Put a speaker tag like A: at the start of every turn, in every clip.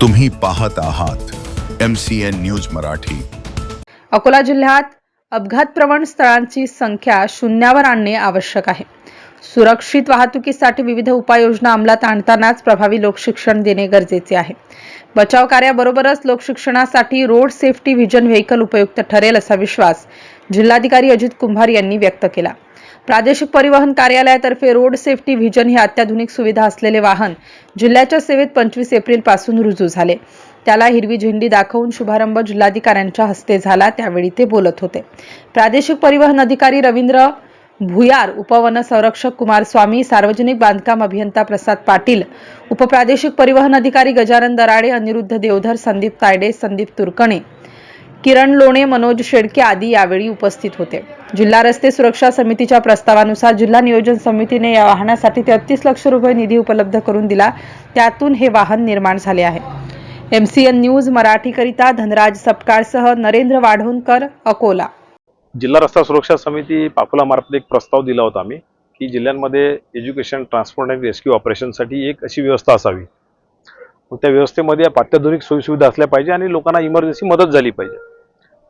A: तुम्ही पाहत आहात M C N news Marathi.
B: Akola जिल्ह्यात अपघात प्रवण स्थळांची संख्या शून्यावर आणणे आवश्यक आहे. सुरक्षित वाहतुकीसाठी विविध उपाययोजना अंमलात आणतानाच प्रभावी लोकशिक्षण देणे गरजेचे आहे. बचाव कार्याबरोबरच लोकशिक्षणासाठी रोड सेफ्टी व्हिजन व्हेकल उपयुक्त ठरेल असा विश्वास जिल्हाधिकारी अजित कुंभार यांनी व्यक्त केला. प्रादेशिक परिवहन कार्यालयातर्फे रोड सेफ्टी व्हिजन हे अत्याधुनिक सुविधा असलेले वाहन जिल्ह्याच्या सेवेत पंचवीस एप्रिलपासून रुजू झाले. त्याला हिरवी झेंडी दाखवून शुभारंभ जिल्हाधिकाऱ्यांच्या हस्ते झाला त्यावेळी ते बोलत होते. प्रादेशिक परिवहन अधिकारी रवींद्र भुयार उपवन संरक्षक कुमार स्वामी सार्वजनिक बांधकाम अभियंता प्रसाद पाटील उपप्रादेशिक परिवहन अधिकारी गजानन दराडे अनिरुद्ध देवधर संदीप तायडे संदीप तुरकणे किरण लोणे मनोज शेडके आदी यावेळी उपस्थित होते. जिल्हा रस्ते सुरक्षा समितीच्या प्रस्तावानुसार जिल्हा नियोजन समितीने या वाहनासाठी तेहतीस लक्ष रुपये निधी उपलब्ध करून दिला. त्यातून हे वाहन निर्माण झाले आहे. एम सी एन न्यूज मराठीकरिता धनराज सपकाळसह नरेंद्र वाढवणकर अकोला.
C: जिल्हा रस्ता सुरक्षा समिती पाकुलामार्फत एक प्रस्ताव दिला होता आम्ही की जिल्ह्यांमध्ये एज्युकेशन ट्रान्सपोर्ट आणि रेस्क्यू ऑपरेशनसाठी एक अशी व्यवस्था असावी. मग त्या व्यवस्थेमध्ये अत्याधुनिक सोयीसुविधा असल्या पाहिजे आणि लोकांना इमर्जन्सी मदत झाली पाहिजे.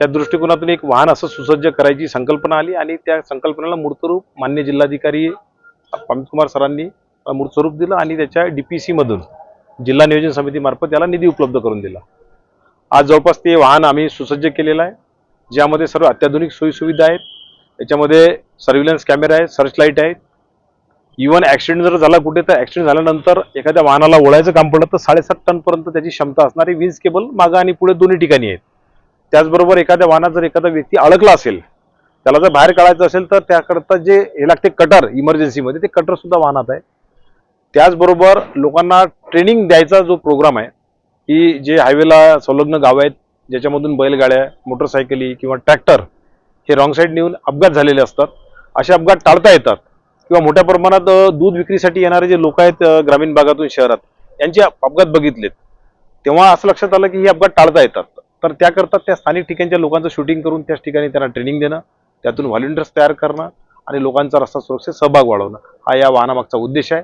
C: त्या दृष्टिकोनातून एक वाहन असं सुसज्ज करायची संकल्पना आली आणि त्या संकल्पनेला मूर्तरूप मान्य जिल्हाधिकारी अमित कुमार सरांनी अ, मूर्तस्वरूप दिलं आणि त्याच्या डी पी सीमधून जिल्हा नियोजन समितीमार्फत त्याला निधी उपलब्ध करून दिला. आज जवळपास ते वाहन आम्ही सुसज्ज केलेलं आहे. ज्यामध्ये सर्व अत्याधुनिक सोयीसुविधा आहेत. त्याच्यामध्ये सर्व्हिलन्स कॅमेरा आहेत सर्च लाइट आहेत. इव्हन ॲक्सिडेंट जर झाला कुठे तर ॲक्सिडेंट झाल्यानंतर एखाद्या वाहनाला ओढायचं काम पडलं तर साडेसात टनपर्यंत त्याची क्षमता असणारी वीज केबल मागं आणि पुढे दोन्ही ठिकाणी आहेत. त्याचबरोबर एखाद्या वाहनात जर एखादा व्यक्ती अडकला असेल त्याला जर बाहेर काढायचं असेल तर त्याकरता जे हे लागते कटर इमर्जन्सीमध्ये ते कटर सुद्धा वाहनात आहे. त्याचबरोबर लोकांना ट्रेनिंग द्यायचा जो प्रोग्राम आहे की जे हायवेला संलग्न गावं आहेत ज्याच्यामधून बैलगाड्या मोटरसायकली किंवा ट्रॅक्टर हे रॉंग साईड नेऊन अपघात झालेले असतात. असे अपघात टाळता येतात. किंवा मोठ्या प्रमाणात दूध विक्रीसाठी येणारे जे लोक आहेत ग्रामीण भागातून शहरात यांचे अपघात बघितलेत. तेव्हा असं लक्षात आलं की हे अपघात टाळता येतात. तर त्याकरता त्या स्थानिक ठिकाणच्या लोकांचं शूटिंग करून त्याच ठिकाणी त्यांना ट्रेनिंग देणं त्यातून व्हॉलेंटियर्स तयार करणं आणि लोकांचा रस्ता सुरक्षेत सहभाग वाढवणं. हा या वाहनामागचा उद्देश आहे.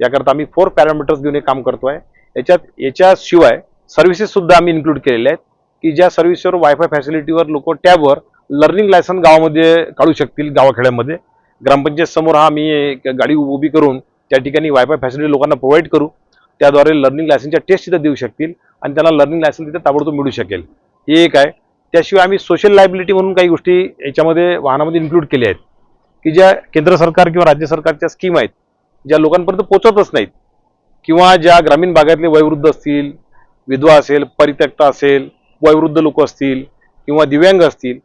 C: याकरता आम्ही फोर पॅरामीटर्स घेऊन हे काम आहे याच्यात याच्याशिवाय सर्व्हिसेससुद्धा आम्ही इन्क्लूड केलेल्या आहेत की ज्या सर्व्हिसवर वायफाय फॅसिलिटीवर लोक टॅबवर लर्निंग लायसन गावामध्ये काढू शकतील गावाखेड्यामध्ये. ग्रामपंचायत समोर हा आम्ही एक गाडी उभी करून त्या ठिकाणी वायफाय फॅसिलिटी लोकांना प्रोव्हाइड करू. त्याद्वारे लर्निंग लायसनच्या टेस्ट तिथं देऊ शकतील. आणि त्यांना लर्निंग लायसन्स तिथे ताबडतोब मिळू शकेल. हे एक आहे. त्याशिवाय आम्ही सोशल लायबिलिटी म्हणून काही गोष्टी याच्यामध्ये वाहनामध्ये इन्क्लूड केल्या आहेत. की ज्या केंद्र सरकार किंवा राज्य सरकारच्या स्कीम आहेत ज्या लोकांपर्यंत पोचतच नाहीत. किंवा ज्या ग्रामीण भागातले वयोवृद्ध असतील विधवा असेल परित्यक्ता असेल वयोवृद्ध लोक असतील किंवा दिव्यांग असतील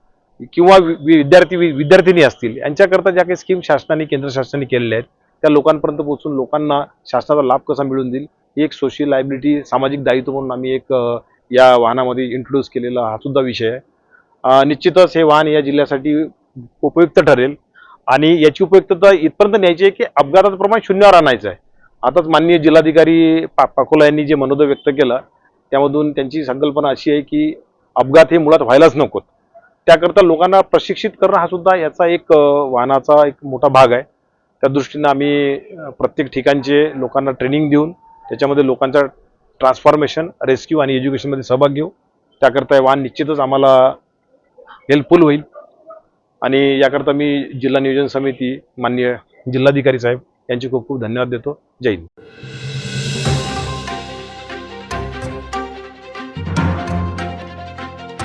C: किंवा वि- वि- विद्यार्थी वि- विद्यार्थिनी असतील यांच्याकरता ज्या काही स्कीम शासनाने केंद्र शासनाने केलेल्या आहेत त्या लोकांपर्यंत पोहोचून लोकांना शासनाचा लाभ कसा मिळून देईल ही एक सोशल लायबिलिटी सामाजिक दायित्व म्हणून आम्ही एक या वाहनामध्ये इंट्रोड्यूस केलेला हा सुद्धा विषय आहे. निश्चितच हे वाहन या जिल्ह्यासाठी उपयुक्त ठरेल. आणि याची उपयुक्तता इथपर्यंत न्यायची आहे की अपघाताचं प्रमाण शून्यावर आणायचं आहे. आताच माननीय जिल्हाधिकारी पा पाकोला यांनी जे मनोदय व्यक्त केलं त्यामधून त्यांची संकल्पना अशी आहे की अपघात हे मुळात व्हायलाच नकोत. त्याकरता लोकांना प्रशिक्षित करणं हा सुद्धा याचा एक वाहनाचा एक मोठा भाग आहे. त्या दृष्टीनं आम्ही प्रत्येक ठिकाणचे लोकांना ट्रेनिंग देऊन त्याच्यामध्ये लोकांचा ट्रान्सफॉर्मेशन रेस्क्यू आणि एज्युकेशनमध्ये सहभाग घेऊ. त्याकरता हे वाहन निश्चितच आम्हाला हेल्पफुल होईल. आणि याकरता मी जिल्हा नियोजन समिती माननीय जिल्हाधिकारी साहेब यांचे खूप खूप धन्यवाद देतो. जय हिंद.